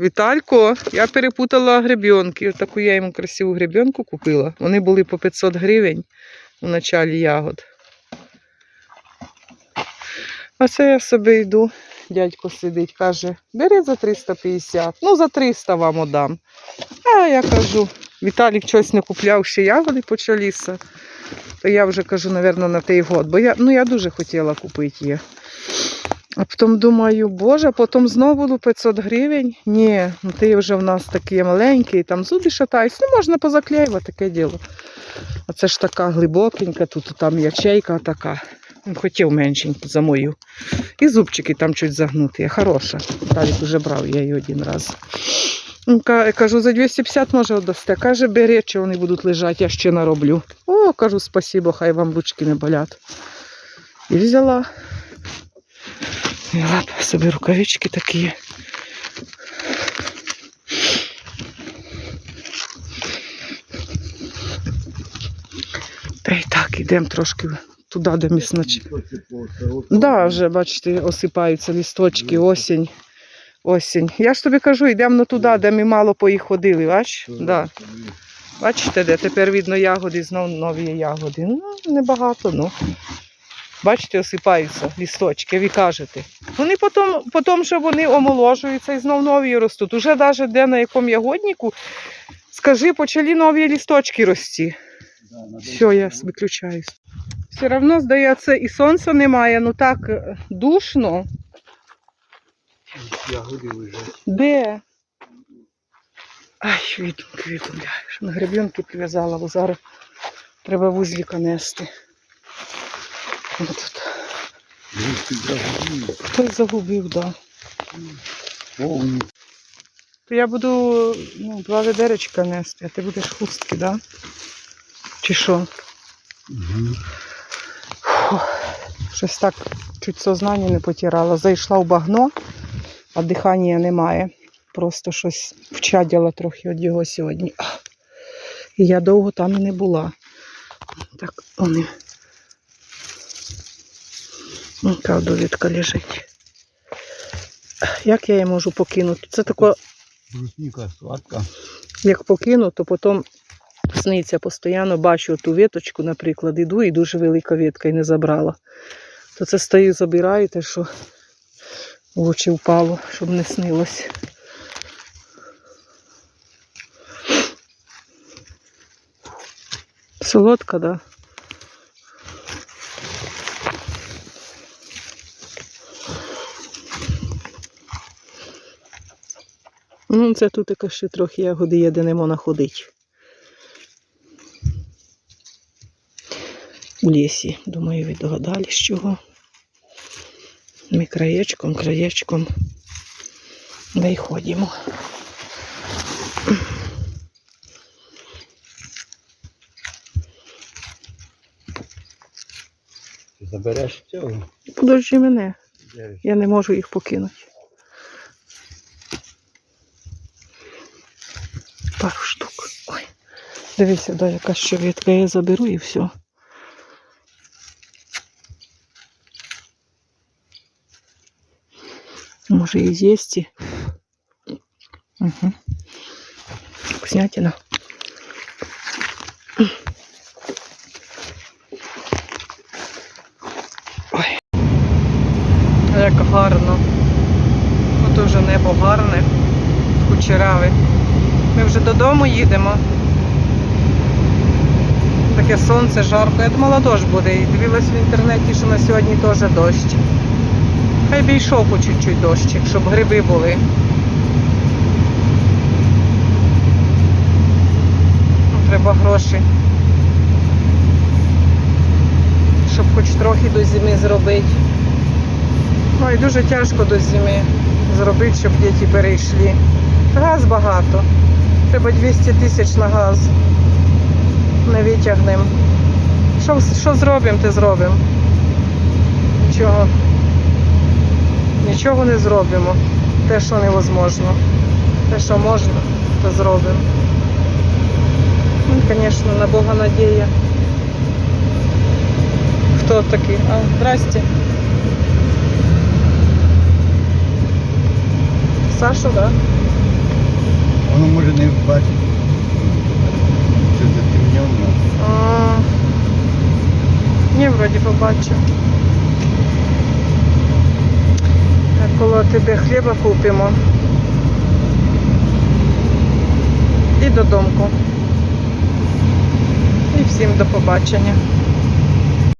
Віталько, я перепутала гребінки. Таку я йому красиву гребінку купила. Вони були по 500 гривень у началі ягод. А це я собі йду. Дядько сидить, каже, бери за 350. Ну, за 300 вам отдам. А я кажу, Віталік щось не купляв ще ягоди почаліся. То я вже кажу, напевно, на той год. Бо я, ну, я дуже хотіла купити їх. А потім думаю, боже, потім знову 500 гривень. Ні, ну ти вже в нас такий маленький, там зуби шатаються. Ну, можна позаклеювати таке діло. А це ж така глибокенька, тут там ячейка така. Він хотів меншеньку за мою. І зубчики там чуть загнуті. Хороша. Талік вже брав я її один раз. Ну, Кажу, за 250 може віддасте. Каже, бери, чи вони будуть лежати, я ще нароблю. О, кажу, спасибо, хай вам ручки не болять. І взяла. Взяла собі рукавички такі. Та й так, ідемо трошки туди, де міснач. Да, вже, бачите, осипаються лісточки, осінь. Осінь. Я ж тобі кажу, йдемо туди, де ми мало поїх ходили, бач? Да. Бачите, де тепер видно ягоди, знов нові ягоди. Ну, небагато, ну. Бачите, осипаються лісточки, ви кажете. Вони потім, потім що вони омоложуються і знов нові ростуть. Уже навіть де на якому ягоднику, скажи, почали нові лісточки рости. Все, я виключаюсь. Все одно, здається, і сонця немає, ну так е, душно. Ягоди лежать. Де? Ай, квітунки, відгуляєш. На гребінки прив'язала, бо зараз треба вузліка нести. Тут. Хтось загубив, так. Да. То я буду ну, два ведеречка нести, а ти будеш хустки, так? Да? Чи що? Фу, Щось так чуть сознання не потирала. Зайшла в багно, а дихання немає. Просто щось вчаділа трохи від його сьогодні. І я довго там і не була. Так, вони. Яка довідка лежить. Як я її можу покинути? Це тако, Брусника сладка. як покину, то потім сниться постійно, бачу ту віточку, наприклад, іду і дуже велика вітка і не забрала. То це стою, забираю те, що в очі впало, щоб не снилось. Солодка, да. Ну, це тут яка ще трохи ягоди є, де не можна ходити. У лісі, думаю, ви догадались, з чого. Ми краєчком, краєчком. Да й ходимо. Ти забереш цього? Подожди мене, я не можу їх покинути. Пару штук. Ой. Дивися, да, яка ще ветка, я заберу і все. Може і з'їсти. Угу. Вкуснятина. Ой. Як гарно. Тут вже небо гарне, кучераве. Ми вже додому їдемо. Таке сонце жарко. Я думала, дощ буде. І дивилась в інтернеті, що на сьогодні теж дощ. Хай би йшов по чуть-чуть дощик, щоб гриби були. Треба гроші. Щоб хоч трохи до зими зробити. Ой, дуже тяжко до зими зробити, щоб діти перейшли. Газ багато. Треба 200 тисяч на газ. Не витягнемо. Що, що зробимо, те зробимо. Нічого. Нічого не зробимо. Те, що невозможно. Те, що можна, то зробимо. Ну, звісно, на Бога надія. Хто такий? А, здрасте. Саша, да? Воно може не бачить. Це затемнено. А, Ні, вроді побачив. Так, коло тебе хліба купимо. І додому. І всім до побачення.